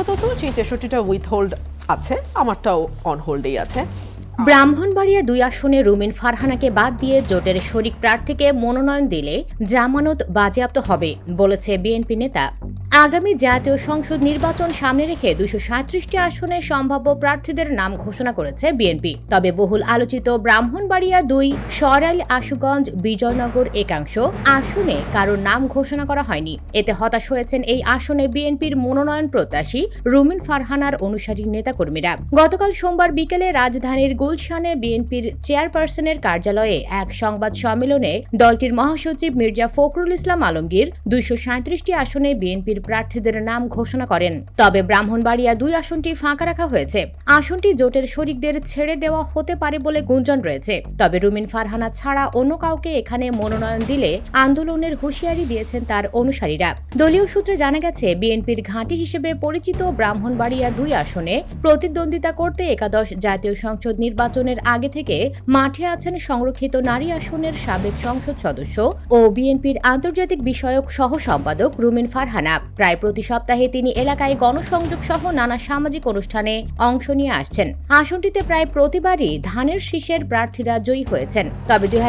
আপাতত যে তেষট্টিটা with hold আছে, আমারটাও অন হোল্ডেই আছে। ব্রাহ্মণবাড়িয়া দুই আসনে রুমিন ফারহানাকে বাদ দিয়ে জোটের শরিক প্রার্থীকে মনোনয়ন দিলে জামানত বাজেয়াপ্ত হবে, বলেছে বিএনপি নেতা। আগামী জাতীয় সংসদ নির্বাচন সামনে রেখে দুইশো সাঁত্রিশটি আসনে সম্ভাব্য প্রার্থীদের নাম ঘোষণা করেছে বিএনপি। তবে বহুল আলোচিত ব্রাহ্মণবাড়িয়া দুই, সরাইল, আশুগঞ্জ, বিজয়নগর একাংশ আসনে কারোর নাম ঘোষণা করা হয়নি। এতে হতাশ হয়েছেন এই আসনে বিএনপির মনোনয়ন প্রত্যাশী রুমিন ফারহানার অনুসারী নেতাকর্মীরা। গতকাল সোমবার বিকেলে রাজধানীর গুলশানে বিএনপির চেয়ারপারসনের কার্যালয়ে এক সংবাদ সম্মেলনে দলটির মহাসচিব মির্জা ফখরুল ইসলাম আলমগীর দুইশো সাঁত্রিশটি আসনে বিএনপির প্রার্থীদের নাম ঘোষণা করেন। তবে ব্রাহ্মণবাড়িয়া দুই আসনটি ফাঁকা রাখা হয়েছে। আসনটি জোটের শরিকদের ছেড়ে দেওয়া হতে পারে বলে গুঞ্জন রয়েছে। তবে রুমিন ফারহানা ছাড়া অন্য কাউকে এখানে মনোনয়ন দিলে আন্দোলনের হুঁশিয়ারি দিয়েছেন তার অনুসারীরা। দলীয় সূত্রে জানা গেছে, বিএনপির ঘাঁটি হিসেবে পরিচিত ব্রাহ্মণবাড়িয়া দুই আসনে প্রতিদ্বন্দ্বিতা করতে একাদশ জাতীয় সংসদ নির্বাচনের আগে থেকে মাঠে আছেন সংরক্ষিত নারী আসনের সাবেক সংসদ সদস্য ও বিএনপির আন্তর্জাতিক বিষয়ক সহ সম্পাদক রুমিন ফারহানা। প্রায় প্রতি সপ্তাহে তিনি এলাকায় গণসংযোগ সহ নানা সামাজিক অনুষ্ঠানে অংশ নিয়ে আসছেন। আসনটিতে প্রায় প্রতিবারই ধানের শীষের প্রার্থীরা জয়ী হয়েছেন। তবে দুই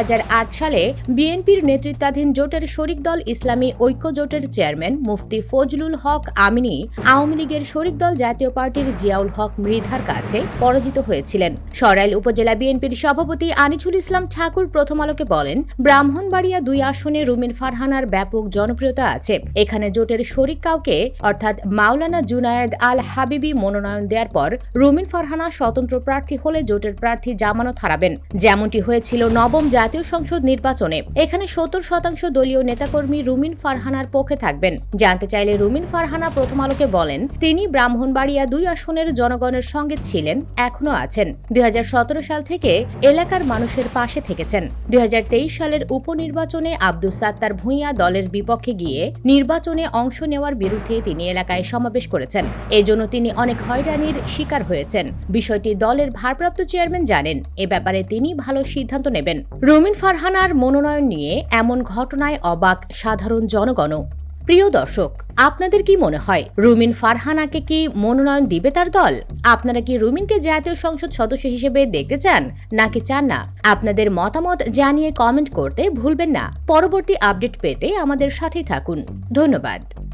সালে বিএনপির নেতৃত্বাধীন জোটের শরিক দল ইসলামী ঐক্য জোটের চেয়ারম্যান মুফতি ফজলুল হক আমিনী, আওয়ামী লীগের শরিক দল জাতীয় পার্টির জিয়াউল হক মৃধার কাছে পরাজিত হয়েছিলেন। সরাইল উপজেলা বিএনপির সভাপতি আনিছুল ইসলাম ঠাকুর প্রথম আলোকে বলেন, ব্রাহ্মণবাড়িয়া দুই আসনে রুমিন ফারহানার ব্যাপক জনপ্রিয়তা আছে। এখানে জোটের শরিক কাউকে, অর্থাৎ মাওলানা জুনায়েদ আল হাবিবি মনোনয়ন দেওয়ার পর রুমিন ফারহানা স্বতন্ত্র প্রার্থী হলে জোটের প্রার্থী জামানত হারাবেন। যেমনটি হয়েছিল নবম জাতীয় সংসদ নির্বাচনে। এখানে সত্তর শতাংশ দলীয় নেতাকর্মী রুমিন ফারহানার পক্ষে থাকবেন। জানতে চাইলে রুমিন ফারহানা প্রথম আলোকে বলেন, তিনি ব্রাহ্মণবাড়িয়া দুই আসনের জনগণের সঙ্গে ছিলেন এখনও আছেন। দুই হাজার সতেরো সাল থেকে এলাকার মানুষের পাশে থেকেছেন। দুই হাজার তেইশ সালের উপনির্বাচনে আব্দুস সাত্তার ভূঁইয়া দলের বিপক্ষে গিয়ে নির্বাচনে অংশ নেওয়ার বিরুদ্ধে তিনি এলাকায় সমাবেশ করেছেন। এজন্য তিনি অনেক হয়রানির শিকার হয়েছেন। বিষয়টি দলের ভারপ্রাপ্ত চেয়ারম্যান জানেন। এ ব্যাপারে তিনি ভালো সিদ্ধান্ত নেবেন। রুমিন ফারহানার মনোনয়ন নিয়ে এমন ঘটনায় অবাক সাধারণ জনগণও। প্রিয় দর্শক, আপনাদের কি মনে হয়, রুমিন ফারহানাকে কি মনোনয়ন দিবে তার দল? আপনারা কি রুমিনকে জাতীয় সংসদ সদস্য হিসেবে দেখতে চান, নাকি চান না? আপনাদের মতামত জানিয়ে কমেন্ট করতে ভুলবেন না। পরবর্তী আপডেট পেতে আমাদের সাথেই থাকুন। ধন্যবাদ।